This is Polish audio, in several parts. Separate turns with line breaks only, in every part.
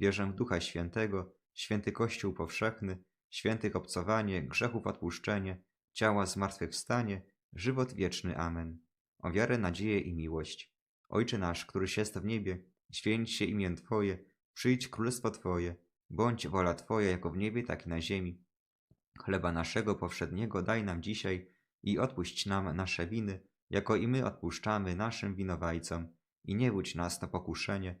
Wierzę w Ducha Świętego, święty Kościół powszechny, świętych obcowanie, grzechów odpuszczenie, ciała zmartwychwstanie, żywot wieczny. Amen. O wiarę, nadzieję i miłość. Ojcze nasz, któryś jest w niebie, święć się imię Twoje, przyjdź królestwo Twoje, bądź wola Twoja jako w niebie, tak i na ziemi. Chleba naszego powszedniego daj nam dzisiaj i odpuść nam nasze winy, jako i my odpuszczamy naszym winowajcom. I nie wódź nas na pokuszenie,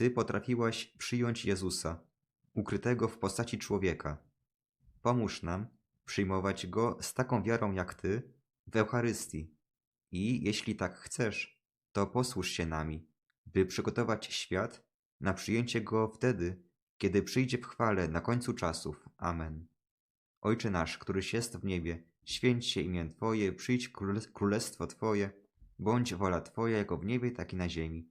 Ty potrafiłaś przyjąć Jezusa, ukrytego w postaci człowieka. Pomóż nam przyjmować Go z taką wiarą jak Ty w Eucharystii i, jeśli tak chcesz, to posłuż się nami, by przygotować świat na przyjęcie Go wtedy, kiedy przyjdzie w chwale na końcu czasów. Amen. Ojcze nasz, któryś jest w niebie, święć się imię Twoje, przyjdź królestwo Twoje, bądź wola Twoja jako w niebie, tak i na ziemi.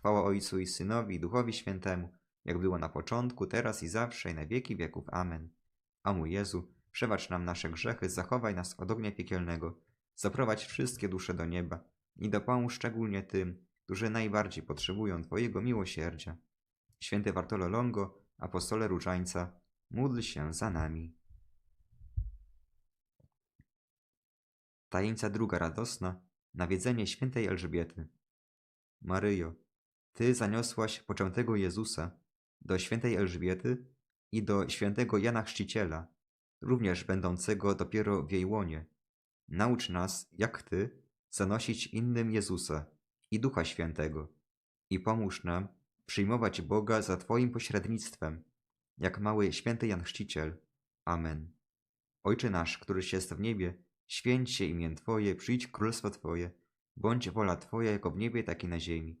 Chwała Ojcu i Synowi i Duchowi Świętemu, jak było na początku, teraz i zawsze i na wieki wieków. Amen. A mój Jezu, przebacz nam nasze grzechy, zachowaj nas od ognia piekielnego, zaprowadź wszystkie dusze do nieba i dopomóż szczególnie tym, którzy najbardziej potrzebują Twojego miłosierdzia. Święty Bartolo Longo, apostole Różańca, módl się za nami. Tajemnica druga radosna, nawiedzenie świętej Elżbiety. Maryjo, Ty zaniosłaś poczętego Jezusa do świętej Elżbiety i do świętego Jana Chrzciciela, również będącego dopiero w jej łonie. Naucz nas, jak Ty, zanosić innym Jezusa i Ducha Świętego i pomóż nam przyjmować Boga za Twoim pośrednictwem, jak mały święty Jan Chrzciciel. Amen. Ojcze nasz, któryś jest w niebie, święć się imię Twoje, przyjdź królestwo Twoje, bądź wola Twoja jako w niebie, tak i na ziemi.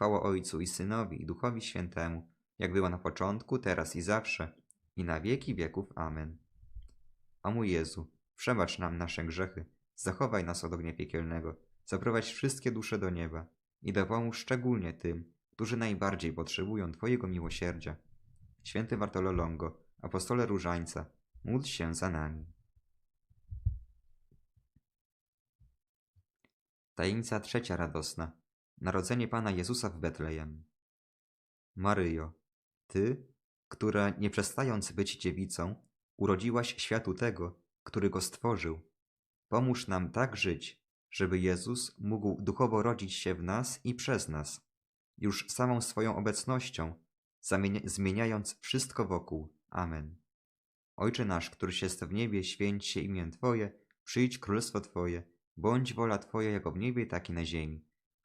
Chwała Ojcu i Synowi i Duchowi Świętemu, jak było na początku, teraz i zawsze, i na wieki wieków. Amen. O mój Jezu, przebacz nam nasze grzechy, zachowaj nas od ognia piekielnego, zaprowadź wszystkie dusze do nieba i dopomóż szczególnie tym, którzy najbardziej potrzebują Twojego miłosierdzia. Święty Bartolo Longo, apostole Różańca, módl się za nami. Tajemnica trzecia radosna. Narodzenie Pana Jezusa w Betlejem. Maryjo, Ty, która nie przestając być dziewicą, urodziłaś światu tego, który go stworzył. Pomóż nam tak żyć, żeby Jezus mógł duchowo rodzić się w nas i przez nas, już samą swoją obecnością, zmieniając wszystko wokół. Amen. Ojcze nasz, któryś jest w niebie, święć się imię Twoje, przyjdź królestwo Twoje, bądź wola Twoja jako w niebie, tak i na ziemi.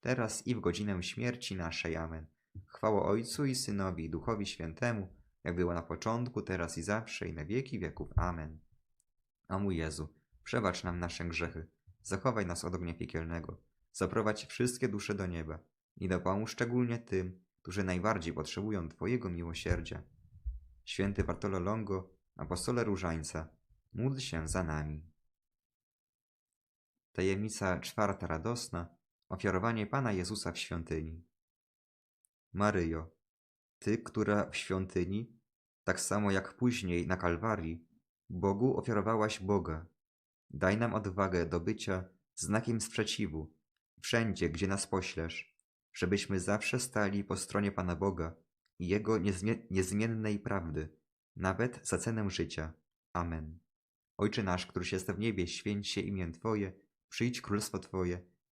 teraz i w godzinę śmierci naszej. Amen. Chwała Ojcu i Synowi i Duchowi Świętemu, jak było na początku, teraz i zawsze i na wieki wieków. Amen. A mój Jezu, przebacz nam nasze grzechy, zachowaj nas od ognia piekielnego, zaprowadź wszystkie dusze do nieba i dopomóż szczególnie tym, którzy najbardziej potrzebują Twojego miłosierdzia. Święty Bartolo Longo, apostole Różańca, módl się za nami. Tajemnica czwarta radosna, ofiarowanie Pana Jezusa w świątyni. Maryjo, Ty, która w świątyni, tak samo jak później na Kalwarii, Bogu ofiarowałaś Boga. Daj nam odwagę do bycia znakiem sprzeciwu, wszędzie, gdzie nas poślesz, żebyśmy zawsze stali po stronie Pana Boga i Jego niezmie niezmiennej prawdy, nawet za cenę życia. Amen. Ojcze nasz, któryś jest w niebie, święć się imię Twoje, przyjdź królestwo Twoje,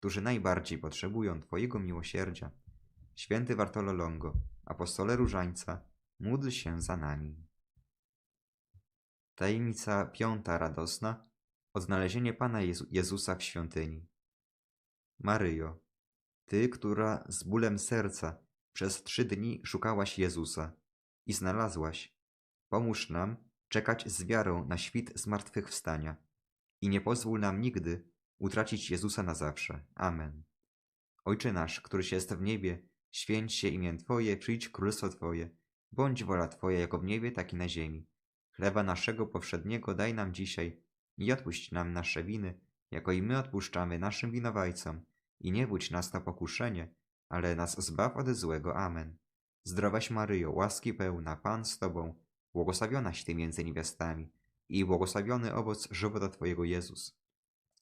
którzy najbardziej potrzebują Twojego miłosierdzia. Święty Bartolo Longo, apostole Różańca, módl się za nami. Tajemnica piąta radosna, odnalezienie Pana Jezu Jezusa w świątyni. Maryjo, Ty, która z bólem serca przez trzy dni szukałaś Jezusa i znalazłaś, pomóż nam czekać z wiarą na świt zmartwychwstania i nie pozwól nam nigdy utracić Jezusa na zawsze. Amen. Ojcze nasz, któryś jest w niebie, święć się imię Twoje, przyjdź królestwo Twoje, bądź wola Twoja jako w niebie, tak i na ziemi. Chleba naszego powszedniego daj nam dzisiaj i odpuść nam nasze winy, jako i my odpuszczamy naszym winowajcom. I nie budź nas na pokuszenie, ale nas zbaw od złego. Amen. Zdrowaś Maryjo, łaski pełna, Pan z Tobą, błogosławionaś Ty między niewiastami i błogosławiony owoc żywota Twojego Jezus.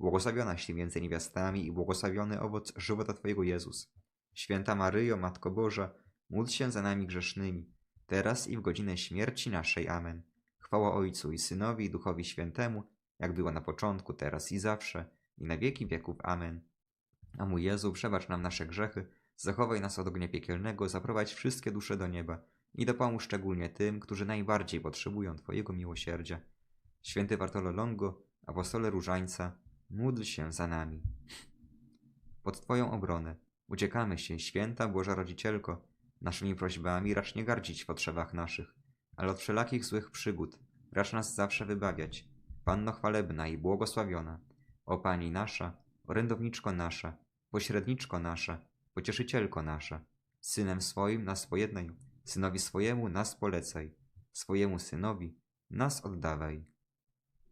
błogosławionaś Ty między niewiastami i błogosławiony owoc żywota Twojego Jezus. Święta Maryjo, Matko Boża, módl się za nami grzesznymi, teraz i w godzinę śmierci naszej. Amen. Chwała Ojcu i Synowi i Duchowi Świętemu, jak była na początku, teraz i zawsze, i na wieki wieków. Amen. A mój Jezu, przebacz nam nasze grzechy, zachowaj nas od ognia piekielnego, zaprowadź wszystkie dusze do nieba i dopomóż szczególnie tym, którzy najbardziej potrzebują Twojego miłosierdzia. Święty Bartolo Longo, apostole Różańca, módl się za nami. Pod Twoją obronę uciekamy się, święta Boża Rodzicielko, naszymi prośbami racz nie gardzić w potrzebach naszych, ale od wszelakich złych przygód racz nas zawsze wybawiać. Panno chwalebna i błogosławiona, o Pani nasza, orędowniczko nasza, pośredniczko nasza, pocieszycielko nasza, synem swoim nas pojednaj, synowi swojemu nas polecaj, swojemu synowi nas oddawaj.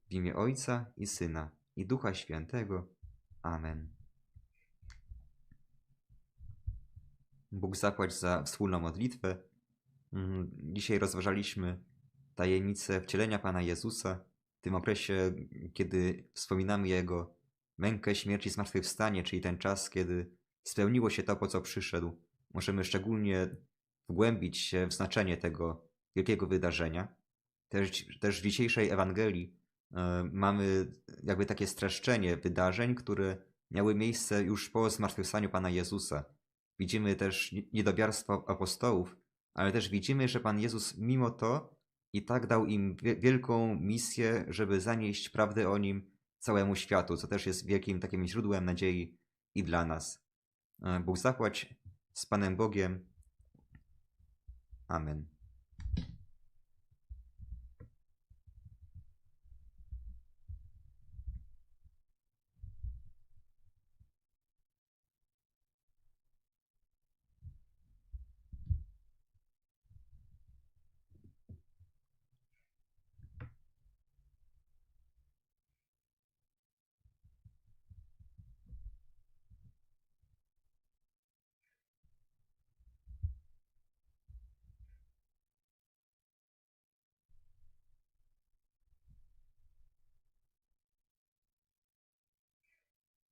W imię Ojca i Syna i Ducha Świętego. Amen. Bóg zapłać za wspólną modlitwę. Mm, Dzisiaj rozważaliśmy tajemnicę wcielenia Pana Jezusa w tym okresie, kiedy wspominamy Jego mękę, śmierć i zmartwychwstanie, czyli ten czas, kiedy spełniło się to, po co przyszedł. Możemy szczególnie wgłębić się w znaczenie tego wielkiego wydarzenia. Też, też w dzisiejszej Ewangelii mamy jakby takie streszczenie wydarzeń, które miały miejsce już po zmartwychwstaniu Pana Jezusa. Widzimy też niedobiarstwo apostołów, ale też widzimy, że Pan Jezus mimo to i tak dał im wie- wielką misję, żeby zanieść prawdę o Nim całemu światu, co też jest wielkim takim źródłem nadziei i dla nas. E, Bóg zapłać z Panem Bogiem. Amen.